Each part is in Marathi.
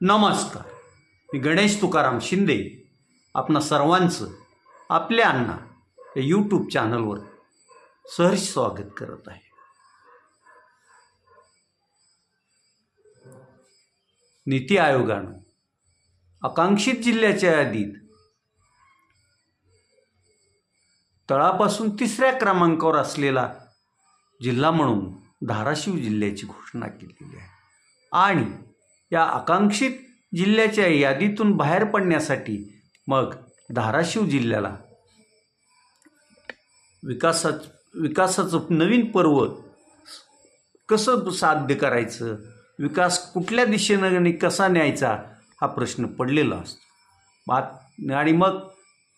नमस्कार. मी गणेश तुकाराम शिंदे आपणा सर्वांचं आपल्या अण्णा या यूट्यूब चॅनलवर सहर्ष स्वागत करत आहे. नीती आयोगानं आकांक्षित जिल्ह्याच्या यादीत तळापासून तिसऱ्या क्रमांकावर असलेला जिल्हा म्हणून धाराशिव जिल्ह्याची घोषणा केलेली आहे. आणि या आकांक्षित जिल्ह्याच्या यादीतून बाहेर पडण्यासाठी मग धाराशिव जिल्ह्याला. विकासा विकासाचं नवीन पर्व कसं साध्य करायचं? विकास कुठल्या दिशेनं आणि कसा न्यायचा? हा प्रश्न पडलेला असतो. बात आणि मग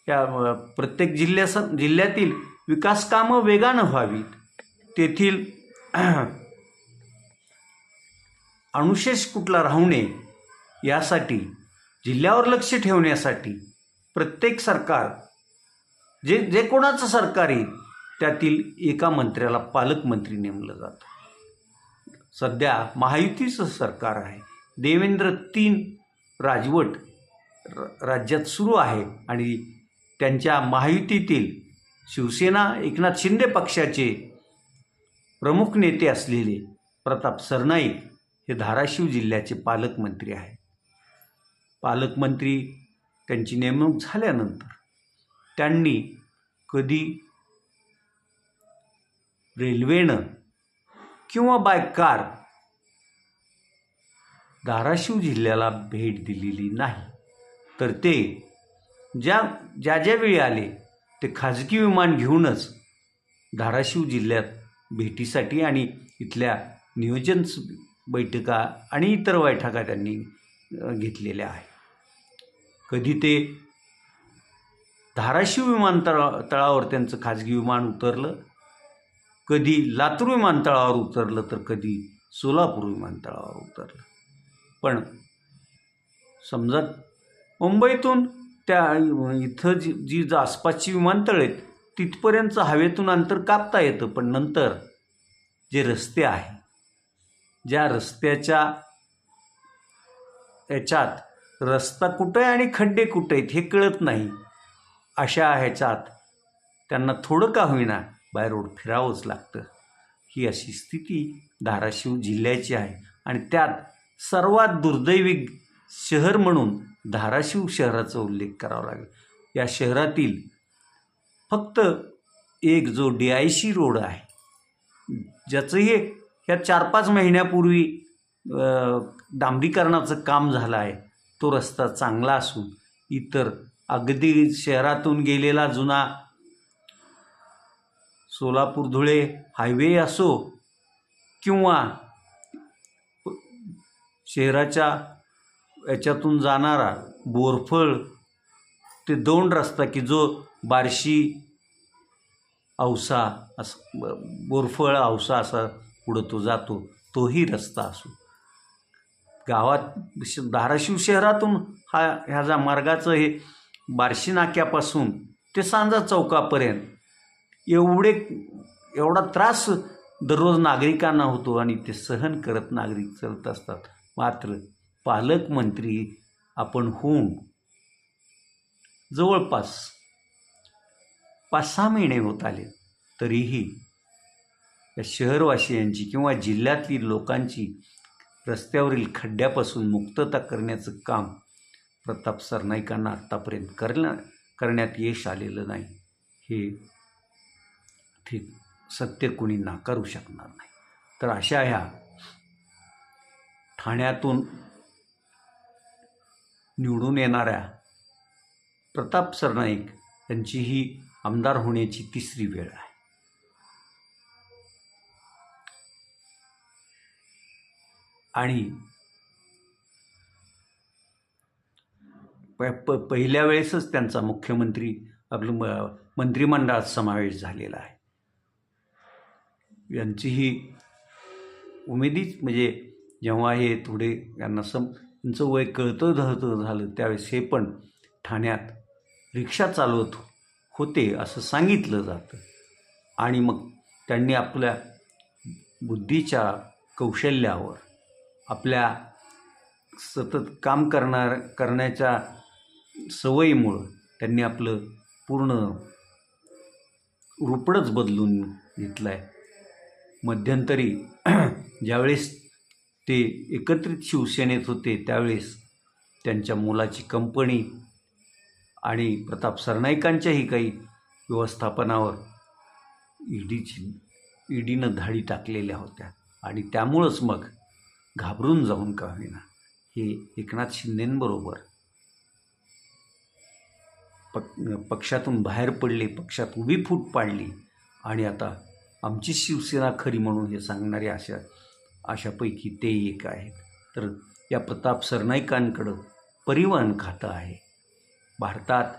या प्रत्येक जिल्ह्या जिल्ह्यातील विकास कामं वेगानं व्हावीत. तेथील अनुशेष कुठला राहू नये यासाठी जिल्ह्यावर लक्ष ठेवण्यासाठी प्रत्येक सरकार जे जे कोणाचं सरकार येईल त्यातील एका मंत्र्याला पालकमंत्री नेमलं जातं. सध्या महायुतीचं सरकार आहे. देवेंद्र तीन राजवट र- राज्यात सुरू आहे आणि त्यांच्या महायुतीतील शिवसेना एकनाथ शिंदे पक्षाचे प्रमुख नेते असलेले प्रताप सरनाईक हे धाराशिव जिल्ह्याचे पालकमंत्री आहे पालकमंत्री त्यांची नेमणूक झाल्यानंतर त्यांनी कधी रेल्वेनं किंवा बाय कार धाराशिव जिल्ह्याला भेट दिलेली नाही. तर ते ज्या ज्या ज्या वेळी आले ते खाजगी विमान घेऊनच धाराशिव जिल्ह्यात भेटीसाठी आणि इथल्या नियोजन बैठका आणि इतर बैठका त्यांनी घेतलेल्या आहे कधी ते धाराशिव विमानतळा तळावर त्यांचं खाजगी विमान उतरलं कधी लातूर विमानतळावर उतरलं तर कधी सोलापूर विमानतळावर उतरलं. पण समजा मुंबईतून त्या इथं जी जी जी आसपासची विमानतळ आहेत तिथपर्यंतचं हवेतून अंतर कापता येतं पण नंतर जे रस्ते आहे ज्या रस्त्याच्या याच्यात रस्ता कुठं आहे आणि खड्डे कुठं आहेत हे कळत नाही अशा ह्याच्यात त्यांना थोडं का होईना बाय रोड फिरावंच लागतं. ही अशी स्थिती धाराशिव जिल्ह्याची आहे आणि त्यात सर्वात दुर्दैवी शहर म्हणून धाराशिव शहराचा उल्लेख करावा लागेल. या शहरातील फक्त एक जो डी आय सी रोड आहे ज्याचंही ह्या चार पाच महिन्यापूर्वी डांबरीकरणाचं काम झालं आहे. तो रस्ता चांगला असून इतर अगदी शहरातून गेलेला जुना सोलापूर धुळे हायवे असो किंवा शहराच्या याच्यातून जाणारा बोरफळ ते दोन रस्ता की जो बार्शी औसा असं बोरफळ औसा असा पुढं तो जातो तोही रस्ता असो. गावात श- धाराशिव शहरातून हा ह्याचा मार्गाचं हे बार्शी नाक्यापासून ते सांजा चौकापर्यंत एवढे एवढा त्रास दररोज नागरिकांना होतो आणि ते सहन करत नागरिक चालत असतात. मात्र पालकमंत्री आपण होऊन जवळपास पाच सहा महिने होत आले तरीही या शहरवासियांची किंवा जिल्ह्यातील लोकांची रस्त्यावरील खड्ड्यापासून मुक्तता करण्याचं काम प्रताप सरनाईकांना आत्तापर्यंत करण्या करण्यात यश आलेलं नाही. हे ते सत्य कोणी नाकारू शकणार नाही. तर अशा ह्या ठाण्यातून निवडून येणाऱ्या प्रताप सरनाईक यांची ही आमदार होण्याची तिसरी वेळ आहे. आणि प प पहिल्या वेळेसच त्यांचा मुख्यमंत्री आपलं म मंत्रिमंडळात समावेश झालेला आहे. यांचीही उमेदीच म्हणजे जेव्हा हे थोडे यांना सम त्यांचं वय कळतं धळतं झालं त्यावेळेस हे पण ठाण्यात रिक्षा चालवत होते असं सांगितलं जातं. आणि मग त्यांनी आपल्या बुद्धीच्या कौशल्यावर आपल्या सतत काम करणार करण्याच्या सवयीमुळं त्यांनी आपलं पूर्ण रुपडंच बदलून घेतलं आहे मध्यंतरी ज्यावेळेस ते एकत्रित शिवसेनेत होते त्यावेळेस त्यांच्या मुलाची कंपनी आणि प्रताप सरनाईकांच्याही काही व्यवस्थापनावर ईडीची ईडीनं धाडी टाकलेल्या होत्या. आणि त्यामुळंच मग घाबरून जाऊन का होईना. हे एकनाथ शिंदेंबरोबर पक पक्षातून बाहेर पडले पक्षात उभी फूट पाडली आणि आता आमची शिवसेना खरी म्हणून हे सांगणारे अशा अशापैकी ते एक आहेत. तर या प्रताप सरनाईकांकडं परिवहन खातं आहे. भारतात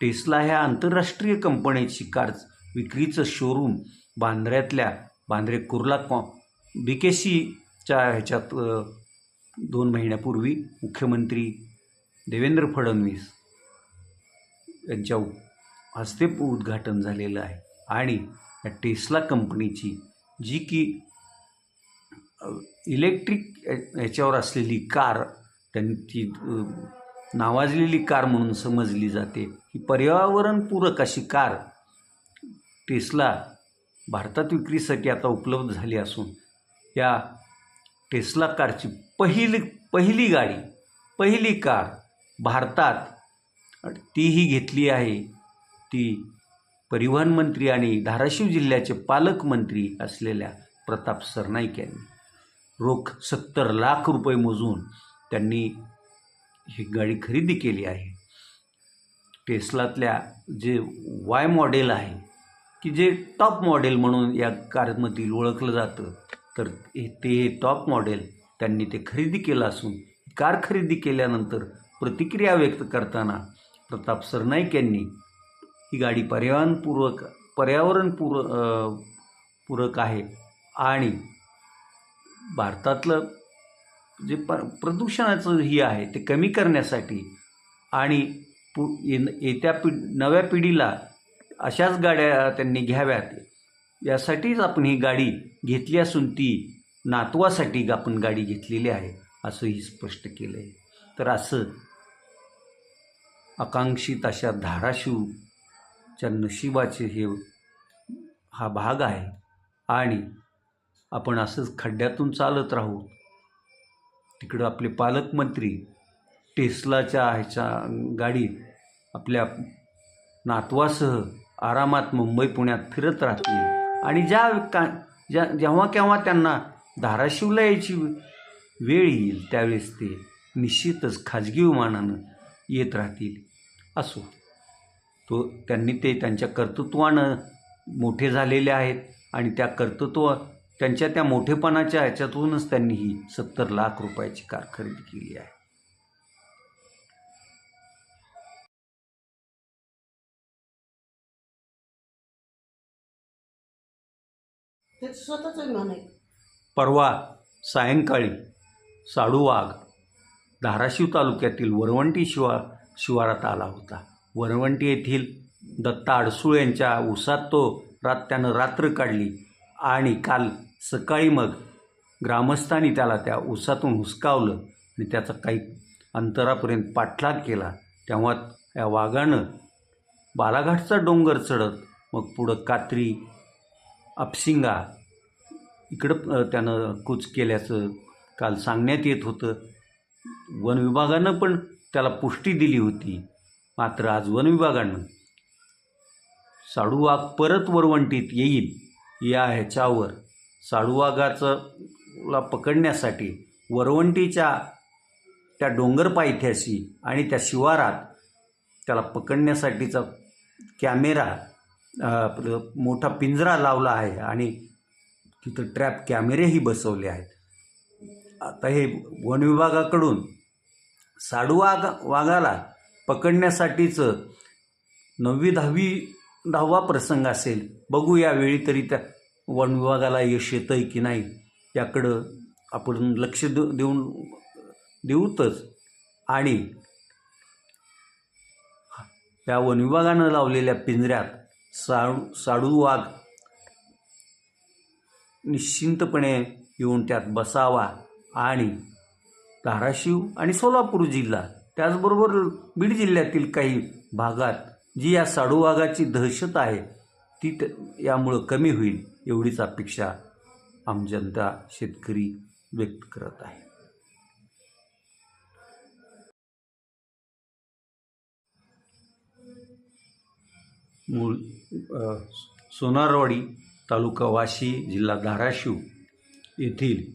टेस्ला ह्या आंतरराष्ट्रीय कंपनीची कार विक्रीचं शोरूम बांद्र्यातल्या बांद्रे कुर्ला कॉ बी के च्या ह्याच्यात दोन महिन्यापूर्वी मुख्यमंत्री देवेंद्र फडणवीस यांच्या हस्ते उद्घाटन झालेलं आहे. आणि या टेस्ला कंपनीची जी की इलेक्ट्रिक ह्याच्यावर याच्यावर असलेली कार त्यांची नावाजलेली कार म्हणून समजली जाते. ही पर्यावरणपूरक अशी कार टेस्ला भारतात विक्रीसाठी आता उपलब्ध झाली असून या टेस्ला कारची पहिली पहिली गाडी पहिली कार भारतात तीही घेतली आहे. ती परिवहन मंत्री आणि धाराशिव जिल्ह्याचे पालकमंत्री असलेल्या प्रताप सरनाईक यांनी. रोख सत्तर लाख रुपये मोजून त्यांनी ही गाडी खरेदी केली आहे. टेस्लातल्या जे वाय मॉडेल आहे की जे टॉप मॉडेल म्हणून या कारमधील ओळखलं जातं तर हे- ते टॉप मॉडेल त्यांनी ते खरेदी केलं असून कार खरेदी केल्यानंतर प्रतिक्रिया व्यक्त करताना प्रताप सरनाईक यांनी ही गाडी पर्यावरणपूर्वक पर्यावरणपूर पूरक आहे आणि भारतातलं जे प प्रदूषणाचं ही आहे ते कमी करण्यासाठी आणि पु येत्या पि नव्या पिढीला अशाच गाड्या त्यांनी घ्याव्यात. यासाठीच आपण ही गाडी घेतली असून ती नातवासाठी आपण गाडी घेतलेली आहे असंही स्पष्ट केलं आहे तर असं आकांक्षित अशा धाराशिवच्या नशिबाचे हे हा भाग आहे आणि आपण असंच खड्ड्यातून चालत राहू. तिकडं आपले पालकमंत्री टेस्लाच्या ह्याच्या गाडीत आपल्या नातवासह आरामात मुंबई पुण्यात फिरत राहतील. आणि ज्या का ज्या जेव्हा केव्हा त्यांना धाराशिवला यायची वेळ येईल त्यावेळेस ते निश्चितच खाजगी विमानानं येत राहतील असो. तो त्यांनी ते त्यांच्या कर्तृत्वानं मोठे झालेले आहेत आणि त्या कर्तृत्व त्यांच्या त्या मोठेपणाच्या ह्याच्यातूनच त्यांनी ही सत्तर लाख रुपयाची कार खरेदी केली आहे. ते स्वतःच विमान आहे. परवा सायंकाळी साडूवाघ धाराशिव तालुक्यातील वरवंटी शिवा शिवारात आला होता. वरवंटी येथील दत्ता अडसूळ यांच्या उसात तो रात त्यानं रात्र काढली आणि काल सकाळी मग ग्रामस्थांनी त्याला त्या उसातून हुसकावलं आणि त्याचा काही अंतरापर्यंत पाठलाग केला. तेव्हा या वाघानं बालाघाटचा डोंगर चढत मग पुढं कात्री अपसिंगा इकडं त्यानं कूच केल्याचं काल सांगण्यात येत होतं. वन विभागानं पण त्याला पुष्टी दिली होती. मात्र आज वन विभागानं साडूवाघ परत वरवंटीत येईल या ह्याच्यावर साडूवाघाचं ला पकडण्यासाठी वरवंटीच्या त्या डोंगर पायथ्याशी आणि त्या शिवारात त्याला पकडण्यासाठीचा कॅमेरा आपलं मोठा पिंजरा लावला आहे आणि तिथं ट्रॅप कॅमेरेही बसवले आहेत. आता हे वन विभागाकडून साडूवाग वाघाला पकडण्यासाठीचं नववी दहावी दहावा प्रसंग असेल बघू यावेळी तरी त्या वन विभागाला यश येतं आहे की नाही याकडं आपण लक्ष देऊ देऊन देऊतच. आणि या वन विभागानं लावलेल्या पिंजऱ्यात साडू साडू वाघ निश्चिंतपणे येऊन त्यात बसावा आणि धाराशिव आणि सोलापूर जिल्हा त्याचबरोबर बीड जिल्ह्यातील काही भागात जी या साडूवाघाची दहशत आहे ती त यामुळं कमी होईल एवढीच अपेक्षा आम जनता शेतकरी व्यक्त करत आहे. मूळ सोनारवाडी तालुका वाशी जिल्हा धाराशिव येथील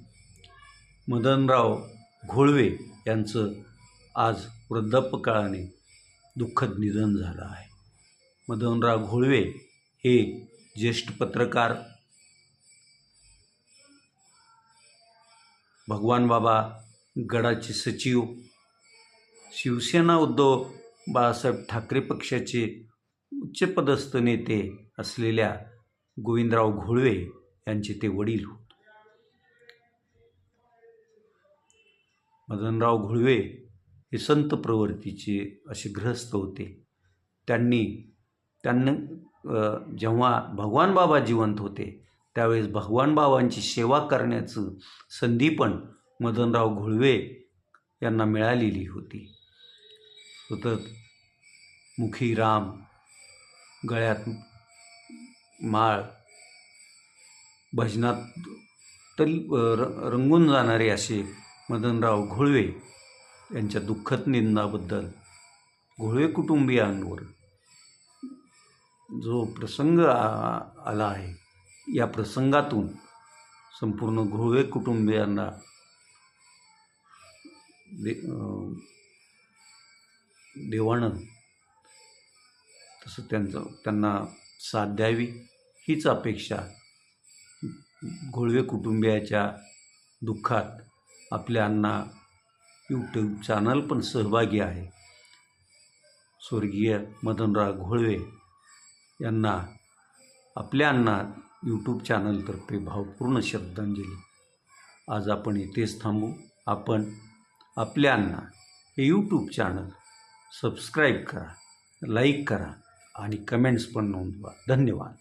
मदनराव घोळवे यांचं आज वृद्धापकाळाने दुःखद निधन झालं आहे. मदनराव घोळवे हे ज्येष्ठ पत्रकार भगवान बाबा गडाचे सचिव शिवसेना उद्धव बाळासाहेब ठाकरे पक्षाचे उच्चपदस्थ नेते असलेल्या गोविंदराव घोळवे यांचे ते वडील होत. मदनराव घोळवे हे संत प्रवृत्तीचे असे गृहस्थ होते. त्यांनी त्यांना जेव्हा भगवान बाबा जिवंत होते त्यावेळेस भगवान बाबांची सेवा करण्याचं संधी पण मदनराव घोळवे यांना मिळालेली होती. सतत मुखी राम गळ्यात माळ भजनात तल र रंगून जाणारे असे मदनराव घोळवे यांच्या दुःखद निंदाबद्दल घोळवे कुटुंबियांवर जो प्रसंग आ- आला आहे या प्रसंगातून संपूर्ण घोळवे कुटुंबियांना दे देवानंद देवानं तसं त्यांचं त्यांना साथ द्यावी हीच अपेक्षा. घोळवे कुटुंबियाच्या दुःखात आपल्या अण्णा यूट्यूब चॅनल पण सहभागी आहे. स्वर्गीय मदनराव घोळवे यांना आपल्या अण्णा यूट्यूब चॅनलतर्फे भावपूर्ण श्रद्धांजली. आज आपण इथेच थांबू. आपण आपल्या अण्णा हे यूट्यूब चॅनल सबस्क्राईब करा लाईक करा आणि कमेंट्स पण नोंदवा. धन्यवाद.